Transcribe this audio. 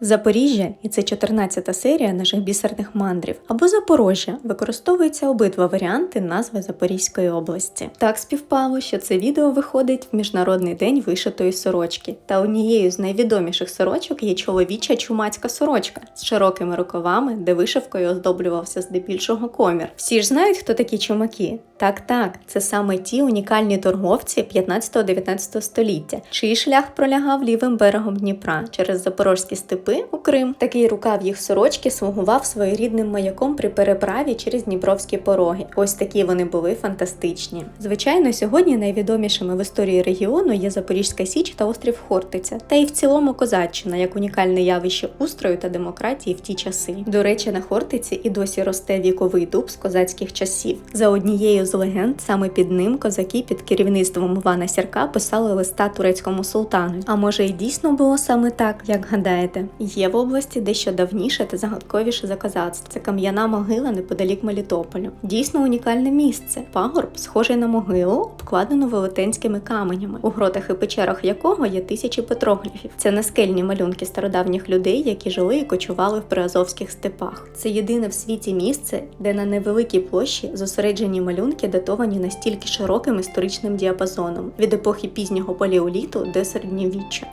Запоріжжя, і це 14-та серія наших бісерних мандрів, або Запорожжя використовуються обидва варіанти назви Запорізької області. Так співпало, що це відео виходить в Міжнародний день вишитої сорочки. Та однією з найвідоміших сорочок є чоловіча чумацька сорочка з широкими рукавами, де вишивкою оздоблювався здебільшого комір. Всі ж знають, хто такі чумаки. Так, так, це саме ті унікальні торговці 15-19 століття, чий шлях пролягав лівим берегом Дніпра через запорозькі степи у Крим. Такий рукав їх сорочки слугував своєрідним маяком при переправі через Дніпровські пороги. Ось такі вони були фантастичні. Звичайно, сьогодні найвідомішими в історії регіону є Запорізька Січ та острів Хортиця, та й в цілому Козаччина як унікальне явище устрою та демократії в ті часи. До речі, на Хортиці і досі росте віковий дуб з козацьких часів. За однією з легенд, саме під ним козаки під керівництвом Івана Сірка писали листа турецькому султану. А може і дійсно було саме так, як гадаєте? Є в області дещо давніше та загадковіше за козацтво. Це кам'яна могила неподалік Мелітополю. Дійсно унікальне місце. Пагорб, схожий на могилу, обкладено велетенськими каменями, у гротах і печерах якого є тисячі петрогліфів. Це наскельні малюнки стародавніх людей, які жили і кочували в приазовських степах. Це єдине в світі місце, де на невеликій площі зосереджені малюнки датовані настільки широким історичним діапазоном від епохи пізнього палеоліту до середньовіччя.